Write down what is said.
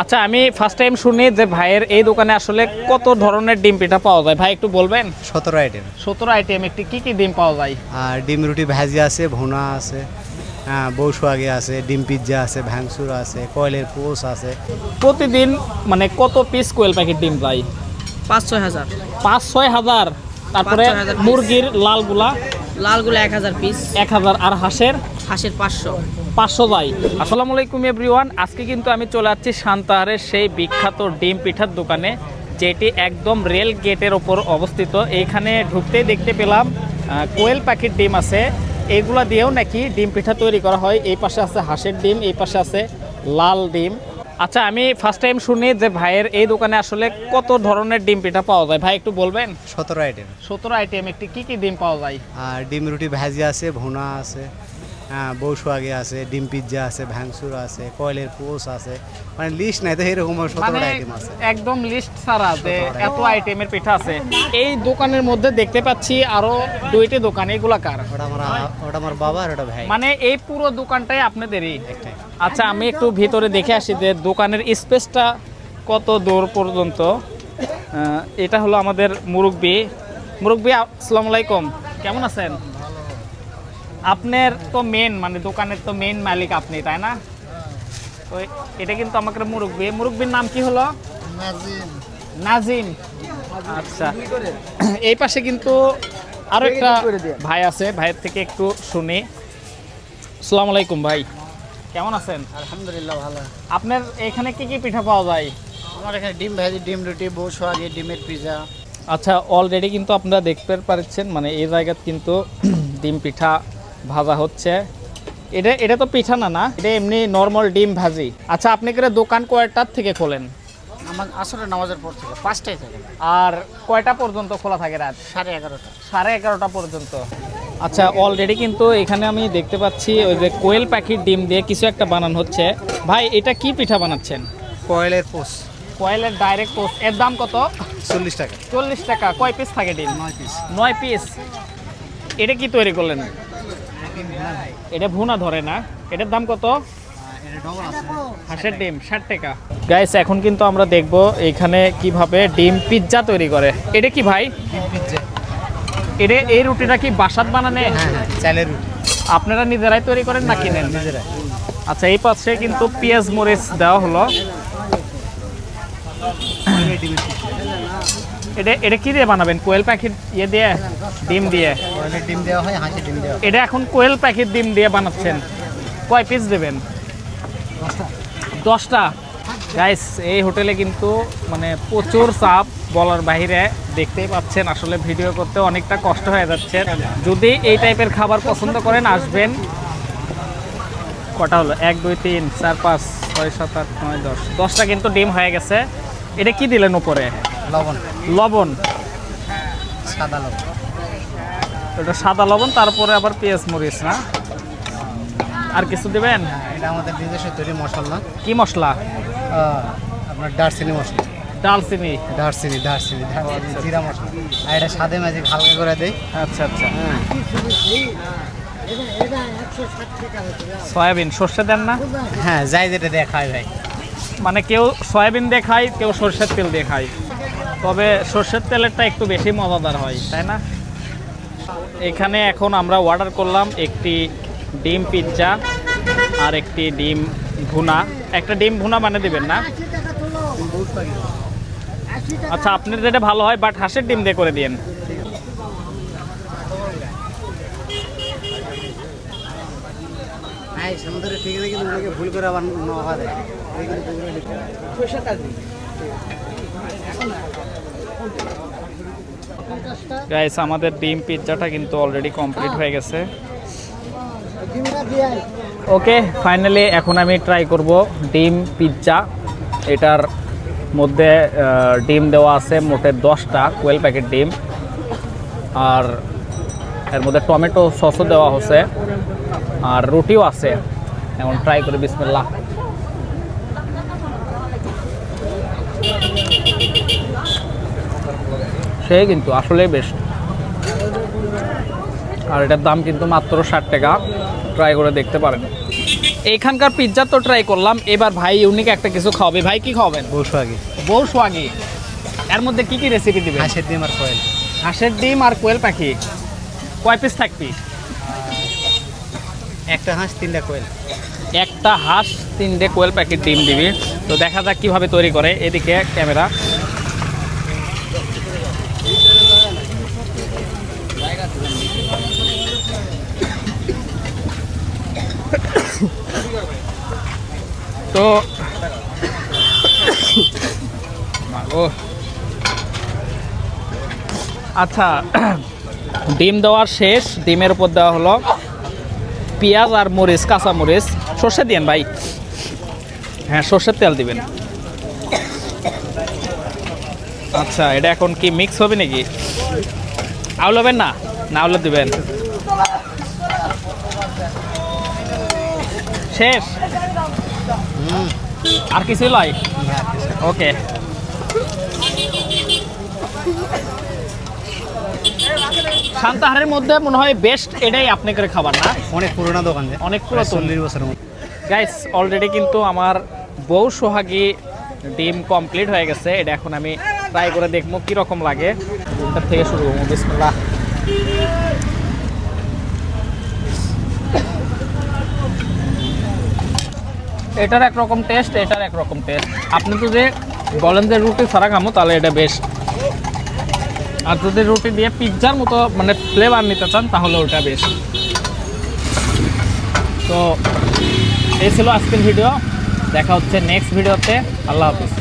আচ্ছা আমি first time শুনি যে ভাইয়ের এই দোকানে আসলে কত ধরনের ডিম পিঠা পাওয়া যায়। ভাই একটু বলবেন? সতেরো আইটেম সতেরো আইটেম একটি কি কি ডিম পাওয়া যায়? আর ডিম রুটি ভাজি আছে ভুনা আছে হ্যাঁ বৌসুয়াগে আছে ডিম পিৎজা আছে ভ্যাংসুর আছে কয়েলের পোস আছে। প্রতিদিন মানে কত পিস কোয়েল প্যাকেট ডিম যায়? পাঁচ ছয় হাজার। পাঁচ ছয় হাজার তারপরে। মুরগির লালগুলা? লালগুলা এক হাজার পিস এক হাজার। আর হাঁসের? হাঁসের পাঁচশো। পাঁচশো যাই আসসালামু আলাইকুম এভরিওয়ান আজকে কিন্তু আমি চলে যাচ্ছি শান্তাহারের সেই বিখ্যাত ডিম পিঠার দোকানে যেটি একদম রেল গেটের ওপর অবস্থিত। এইখানে ঢুকতেই দেখতে পেলাম কোয়েল পাখির ডিম আছে। এগুলা দিয়েও নাকি ডিম পিঠা তৈরি করা হয়। এই পাশে আছে হাঁসের ডিম এই পাশে আছে লাল ডিম। আচ্ছা আমি ফার্স্ট টাইম শুনি যে ভাইয়ের এই দোকানে আসলে কত ধরনের ডিম পিঠা পাওয়া যায়। ভাই একটু বলবেন? সতেরো আইটেম সতেরো আইটেম একটি কি কি ডিম পাওয়া যায়? আর ডিম রুটি ভাজি আছে ভুনা আছে। হ্যাঁ বৌসুয়াগে আছে ডিম পিৎজা আছে ভ্যাংসুর আছে কয়েলের পোস আছে। মানে লিস্ট নাই তো এরকম সতেরো মানে আইটেম আছে। একদম লিস্ট ছাড়া যে এত আইটেমের পিঠা আছে। এই দোকানের মধ্যে দেখতে পাচ্ছি আরও দুইটি দোকান এগুলা কার? ওটা আমার ওটা আমার বাবা আর ওটা ভাই। মানে এই পুরো দোকানটাই আপনাদেরই? আচ্ছা আমি একটু ভিতরে দেখে আসি যে দোকানের স্পেসটা কত দূর পর্যন্ত? এটা হলো আমাদের মুরব্বি। মুরব্বি আসসালামু আলাইকুম। কেমন আছেন? আপনার তো মেন মানে দোকানের তো মেন মালিক আপনি তাই না? তো এটা কিন্তু আমাকে মুরব্বি মুরব্বির নাম কি হলো? নাজিম। আচ্ছা। এই পাশে কিন্তু আরও একটা ভাই আছে ভাইয়ের থেকে একটু শুনি। আসসালামু আলাইকুম ভাই। কেমন আছেন? আলহামদুলিল্লাহ ভালো। আপনার এখানে কি কি পিঠা পাওয়া যায়? আমার এখানে ডিম ভাজি ডিম রুটি বউ সোয়াগে ডিমের পিজা। আচ্ছা অলরেডি কিন্তু আপনারা দেখতে পাচ্ছেন মানে এই জায়গাত কিন্তু ডিম পিঠা ভাজা হচ্ছে। এটা এটা তো পিঠা না না? এটা এমনি নর্মাল ডিম ভাজি। আচ্ছা আপনি করে দোকান কয়টার থেকে খোলেন? আমার আসলে নামাজের পর থেকে পাঁচটায় থাকে। আর কয়টা পর্যন্ত খোলা থাকে রাত? সাড়ে এগারোটা। সাড়ে এগারোটা পর্যন্ত। আচ্ছা অলরেডি কিন্তু এখানে আমি দেখতে পাচ্ছি ওই যে কোয়েল পাখির ডিম দিয়ে কিছু একটা বানানো হচ্ছে। ভাই এটা কি পিঠা বানাচ্ছেন? কয়েলের পোস। কোয়েলের ডাইরেক্ট পোস্ট এর দাম কত? চল্লিশ টাকা। চল্লিশ টাকা। কয় পিস থাকে ডিম? নয় পিস নয় পিস এটা কি তৈরি করলেন? এটা ভুনা ধরে না। এটার দাম কত? হাঁসের ডিম ষাট টাকা। গাইস এখন কিন্তু আমরা দেখব এখানে কীভাবে ডিম পিৎজা তৈরি করে। এটা কি ভাই? এটা এই রুটিটা কি বাসাত বানানে? হ্যাঁ হ্যাঁ চালের রুটি। আপনারা নিজেরাই তৈরি করেন না কিনেন নিজেরাই। আচ্ছা এই পাশে কিন্তু পেঁয়াজ মরিচ দেওয়া হলো। এটা এটা কি দিয়ে বানাবেন? কোয়েল পাখির ইয়ে দিয়ে? ডিম দিয়ে? ডিম দেওয়া হয় হাঁসের ডিম দেওয়া এটা এখন কোয়েল পাখির ডিম দিয়ে বানাচ্ছেন। কয় পিস দেবেন? দশটা। গাইস এই হোটেলে কিন্তু মানে প্রচুর চাপ বলার বাইরে দেখতেই পাচ্ছেন। আসলে ভিডিও করতে অনেকটা কষ্ট হয়ে যাচ্ছে। যদি এই টাইপের খাবার পছন্দ করেন আসবেন। কটা হলো? এক দুই তিন চার পাঁচ ছয় সাত আট নয় দশ। দশটা কিন্তু ডিম হয়ে গেছে। এটা কি দিলেন উপরে? লবণ। লবণ? সাদা লবণ। এটা সাদা লবণ তারপরে আবার পেঁয়াজ মরিচ না? আর কিছু দেবেন? হ্যাঁ, এটা আমাদের নিজস্ব তৈরি মশলা। কি মশলা? আপনার দারচিনি মশলা। ডালচিনি দারচিনি দারচিনি দারচিনি জিরা মশলা। আর এটা সাদে মাঝে হালকা করে দেয় আচ্ছা আচ্ছা। হ্যাঁ। সয়াবিন সর্ষে দেন না? হ্যাঁ যাই যেটা দেখায় ভাই। মানে কেউ সয়াবিন দেখায় কেউ সর্ষের তেল দিয়ে খায়। তবে সর্ষের তেলেরটা একটু বেশি মজাদার হয়, তাই না? এখানে এখন আমরা অর্ডার করলাম একটি ডিম পিৎজা আর একটি ডিম ভুনা। একটা ডিম ভুনা বানিয়ে দেবেন না? আচ্ছা আপনার যেটা ভালো হয় বাট হাঁসের ডিম দিয়ে করে দিন ভুল করে আবার গাইস আমাদের ডিম পিৎজাটা কিন্তু অলরেডি কমপ্লিট হয়ে গেছে। ওকে ফাইনালি এখন আমি ট্রাই করব ডিম পিৎজা। এটার মধ্যে ডিম দেওয়া আছে মোটে দশটা কোয়েল প্যাকেট ডিম। আর এর মধ্যে টমেটো সসও দেওয়া হচ্ছে। আর রুটিও আছে। এখন ট্রাই করে বিসমিল্লা সে কিন্তু আসলেই বেস্ট আর এটার দাম কিন্তু মাত্র ষাট টাকা। ট্রাই করে দেখতে পারেন। এইখানকার পিৎজা তো ট্রাই করলাম। এবার ভাই ইউনিক একটা কিছু খাওয়াবে। ভাই কি খাওয়াবেন? বউ সোয়াগি এর মধ্যে কি কি রেসিপি দিবেন? হাঁসের ডিম আর কয়েল। হাঁসের ডিম আর কোয়েল পাখি। কয় পিস থাকবি একটা হাঁস তিনটা কোয়েল। একটা হাঁস তিনটে কোয়েল প্যাকেট ডিম দিবি। তো দেখা যাক কীভাবে তৈরি করে। এদিকে ক্যামেরা তো মাগো। আচ্ছা ডিম দেওয়ার শেষ, ডিমের উপর দেওয়া হলো পেঁয়াজ আর মরিচ, কাঁচা মরিচ। সর্ষে দিয়েন ভাই। হ্যাঁ সর্ষের তেল দিবেন। আচ্ছা এটা এখন কি মিক্স হবে নাকি? আউলাবেন না? না আউলা দিবেন। শেষ? আর কিছু লয় ওকে শান্তাহারের মধ্যে মনে হয় বেস্ট এটাই আপনি করে খাবার না? অনেক পুরোনো দোকান অনেক পুরাতন। চল্লিশ বছরের মতো। গাইস অলরেডি কিন্তু আমার বউ সোহাগী ডিম কমপ্লিট হয়ে গেছে। এটা এখন আমি ট্রাই করে দেখব কি রকম লাগে। এটার থেকে শুরু করব, বিসমিল্লাহ। এটার একরকম টেস্ট এটার একরকম টেস্ট আপনি তো যে বলেন যে রুটি ছাড়া খামো, তাহলে এটা বেশ। আর যদি রুটি দিয়ে পিৎজার মতো মানে ফ্লেভার নিতে চান, তাহলে ওটা বেশ। তো, এই ছিল আজকের ভিডিও দেখা হচ্ছে নেক্সট ভিডিওতে আল্লাহ হাফিজ।